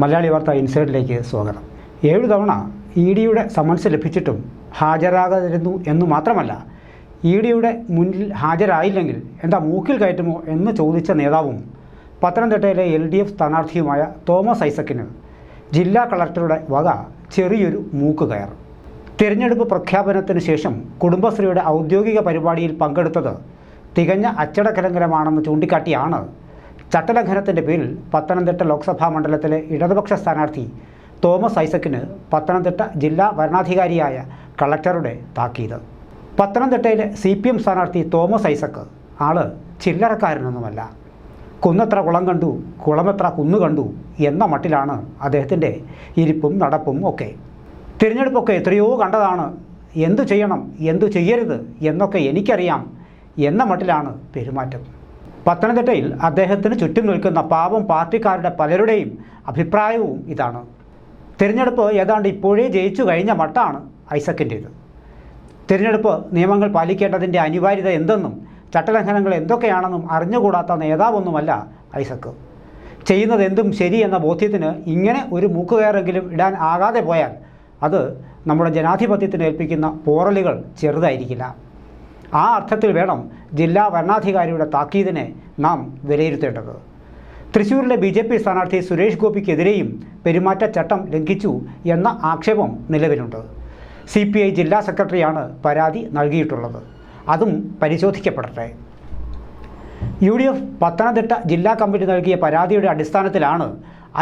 മലയാളി വാർത്ത ഇൻസൈഡിലേക്ക് സ്വാഗതം. ഏഴു തവണ ഇ ഡിയുടെ സമൻസ് ലഭിച്ചിട്ടും ഹാജരാകാതിരുന്നു എന്ന് മാത്രമല്ല ഇ ഡിയുടെ മുന്നിൽ ഹാജരായില്ലെങ്കിൽ എന്താ മൂക്കിൽ കയറ്റുമോ എന്ന് ചോദിച്ച നേതാവും പത്തനംതിട്ടയിലെ എൽ ഡി എഫ് സ്ഥാനാർത്ഥിയുമായ തോമസ് ഐസക്കിന് ജില്ലാ കളക്ടറുടെ വക ചെറിയൊരു മൂക്ക് കയർ. തിരഞ്ഞെടുപ്പ് പ്രഖ്യാപനത്തിന് ശേഷം കുടുംബശ്രീയുടെ ഔദ്യോഗിക പരിപാടിയിൽ പങ്കെടുത്തത് തികഞ്ഞ അച്ചടക്കലങ്കരമാണെന്ന് ചൂണ്ടിക്കാട്ടിയാണ് ചട്ടലംഘനത്തിന്റെ പേരിൽ പത്തനംതിട്ട ലോക്സഭാ മണ്ഡലത്തിലെ ഇടതുപക്ഷ സ്ഥാനാർത്ഥി തോമസ് ഐസക്കിന് പത്തനംതിട്ട ജില്ലാ ഭരണാധികാരിയായ കളക്ടറുടെ താക്കീത്. പത്തനംതിട്ടയിലെ സി പി എം സ്ഥാനാർത്ഥി തോമസ് ഐസക്ക് ആൾ ചില്ലറക്കാരനൊന്നുമല്ല. കുന്നത്ര കുളം കണ്ടു കുളമെത്ര കുന്നു കണ്ടു എന്ന മട്ടിലാണ് അദ്ദേഹത്തിന്റെ ഇരിപ്പും നടപ്പും ഒക്കെ. തിരഞ്ഞെടുപ്പൊക്കെ എത്രയോ കണ്ടതാണ് എന്തു ചെയ്യണം എന്തു ചെയ്യരുത് എന്നൊക്കെ എനിക്കറിയാം എന്ന മട്ടിലാണ് പെരുമാറ്റം. പത്തനംതിട്ടയിൽ അദ്ദേഹത്തിന് ചുറ്റും നിൽക്കുന്ന പാവം പാർട്ടിക്കാരുടെ പലരുടെയും അഭിപ്രായവും ഇതാണ്. തിരഞ്ഞെടുപ്പ് ഏതാണ്ട് ഇപ്പോഴേ ജയിച്ചു കഴിഞ്ഞ മട്ടാണ് ഐസക്കിന്റേത്. തിരഞ്ഞെടുപ്പ് നിയമങ്ങൾ പാലിക്കേണ്ടതിന്റെ അനിവാര്യത എന്തെന്നും ചട്ടലംഘനങ്ങൾ എന്തൊക്കെയാണെന്നും അറിഞ്ഞുകൂടാത്ത നേതാവൊന്നുമല്ല ഐസക്ക്. ചെയ്യുന്നത് എന്തും ശരി എന്ന ബോധ്യത്തിന് ഇങ്ങനെ ഒരു മൂക്കുകയറെങ്കിലും ഇടാൻ ആകാതെ പോയാൽ അത് നമ്മുടെ ജനാധിപത്യത്തിന് ഏൽപ്പിക്കുന്ന പോറലുകൾ ചെറുതായിരിക്കില്ല. ആ അർത്ഥത്തിൽ വേണം ജില്ലാ ഭരണാധികാരിയുടെ താക്കീതിനെ നാം വിലയിരുത്തേണ്ടത്. തൃശൂരിലെ ബി ജെ പി സ്ഥാനാർത്ഥി സുരേഷ് ഗോപിക്കെതിരെയും പെരുമാറ്റച്ചട്ടം ലംഘിച്ചു എന്ന ആക്ഷേപം നിലവിലുണ്ട്. സി പി ഐ ജില്ലാ സെക്രട്ടറിയാണ് പരാതി നൽകിയിട്ടുള്ളത്. അതും പരിശോധിക്കപ്പെടട്ടെ. യു ഡി എഫ് പത്തനംതിട്ട ജില്ലാ കമ്മിറ്റി നൽകിയ പരാതിയുടെ അടിസ്ഥാനത്തിലാണ്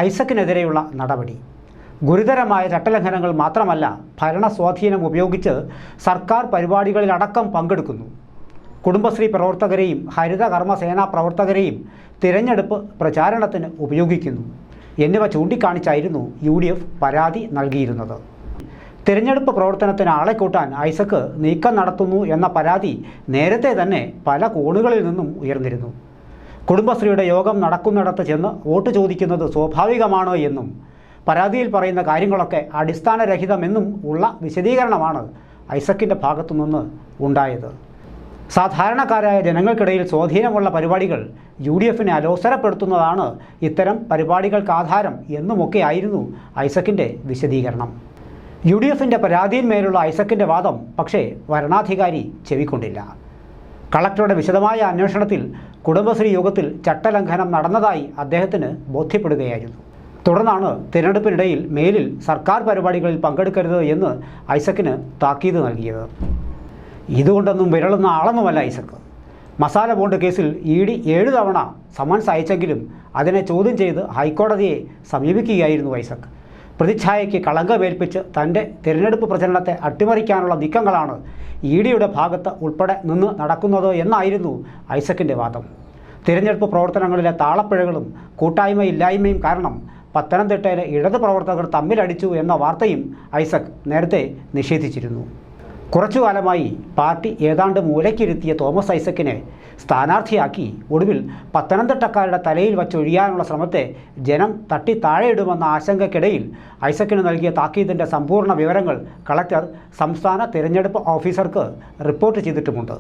ഐസക്കിനെതിരെയുള്ള നടപടി. ഗുരുതരമായ ചട്ടലംഘനങ്ങൾ മാത്രമല്ല ഭരണ സ്വാധീനം ഉപയോഗിച്ച് സർക്കാർ പരിപാടികളിലടക്കം പങ്കെടുക്കുന്നു. കുടുംബശ്രീ പ്രവർത്തകരെയും ഹരിത കർമ്മസേനാ പ്രവർത്തകരെയും തിരഞ്ഞെടുപ്പ് പ്രചാരണത്തിന് ഉപയോഗിക്കുന്നു. എന്നിവ ചൂണ്ടിക്കാണിച്ചായിരുന്നു യു ഡി എഫ് പരാതി നൽകിയിരുന്നത്. തിരഞ്ഞെടുപ്പ് പ്രവർത്തനത്തിന് ആളെ കൂട്ടാൻ ഐസക്ക് നീക്കം നടത്തുന്നു എന്ന പരാതി നേരത്തെ തന്നെ പല കോണുകളിൽ നിന്നും ഉയർന്നിരുന്നു. കുടുംബശ്രീയുടെ യോഗം നടക്കുന്നിടത്ത് ചെന്ന് വോട്ട് ചോദിക്കുന്നത് സ്വാഭാവികമാണോ എന്നും പരാതിയിൽ പറയുന്ന കാര്യങ്ങളൊക്കെ അടിസ്ഥാനരഹിതമെന്നും ഉള്ള വിശദീകരണമാണ് ഐസക്കിന്റെ ഭാഗത്തുനിന്ന് ഉണ്ടായത്. സാധാരണക്കാരായ ജനങ്ങൾക്കിടയിൽ സ്വാധീനമുള്ള പരിപാടികൾ യു ഡി എഫിനെ അലോസരപ്പെടുത്തുന്നതാണ് ഇത്തരം പരിപാടികൾക്ക് ആധാരം എന്നുമൊക്കെയായിരുന്നു ഐസക്കിന്റെ വിശദീകരണം. യു ഡി എഫിന്റെ പരാതിയിന്മേലുള്ള ഐസക്കിന്റെ വാദം പക്ഷേ വരണാധികാരി ചെവിക്കൊണ്ടില്ല. കളക്ടറുടെ വിശദമായ അന്വേഷണത്തിൽ കുടുംബശ്രീ യോഗത്തിൽ ചട്ടലംഘനം നടന്നതായി അദ്ദേഹത്തിന് ബോധ്യപ്പെടുകയായിരുന്നു. തുടർന്നാണ് തിരഞ്ഞെടുപ്പിനിടയിൽ മേലിൽ സർക്കാർ പരിപാടികളിൽ പങ്കെടുക്കരുത് എന്ന് ഐസക്കിന് താക്കീത് നൽകിയത്. ഇതുകൊണ്ടൊന്നും വിരളുന്ന ആളൊന്നുമല്ല ഐസക്ക് മസാല ബോണ്ട് കേസിൽ ഇ ഡി ഏഴ് തവണ സമൻസ് അയച്ചെങ്കിലും അതിനെ ചോദ്യം ചെയ്ത് ഹൈക്കോടതിയെ സമീപിക്കുകയായിരുന്നു ഐസക്. പ്രതിച്ഛായയ്ക്ക് കളങ്കമേൽപ്പിച്ച് തന്റെ തിരഞ്ഞെടുപ്പ് പ്രചരണത്തെ അട്ടിമറിക്കാനുള്ള നീക്കങ്ങളാണ് ഇ ഡിയുടെ ഭാഗത്ത് ഉൾപ്പെടെ നിന്ന് നടക്കുന്നത് എന്നായിരുന്നു ഐസക്കിന്റെ വാദം. തിരഞ്ഞെടുപ്പ് പ്രവർത്തനങ്ങളിലെ താളപ്പിഴകളും കൂട്ടായ്മയില്ലായ്മയും കാരണം പത്തനംതിട്ടയിലെ ഇടത് പ്രവർത്തകർ തമ്മിലടിച്ചു എന്ന വാർത്തയും ഐസക് നേരത്തെ നിഷേധിച്ചിരുന്നു. കുറച്ചു കാലമായി പാർട്ടി ഏതാണ്ട് മൂലയ്ക്കിരുത്തിയ തോമസ് ഐസക്കിനെ സ്ഥാനാർത്ഥിയാക്കി ഒടുവിൽ പത്തനംതിട്ടക്കാരുടെ തലയിൽ വച്ചൊഴിയാനുള്ള ശ്രമത്തെ ജനം തട്ടി താഴെയിടുമെന്ന ആശങ്കയ്ക്കിടയിൽ ഐസക്കിന് നൽകിയ താക്കീതിന്റെ സമ്പൂർണ വിവരങ്ങൾ കളക്ടർ സംസ്ഥാന തിരഞ്ഞെടുപ്പ് ഓഫീസർക്ക് റിപ്പോർട്ട് ചെയ്തിട്ടുമുണ്ട്.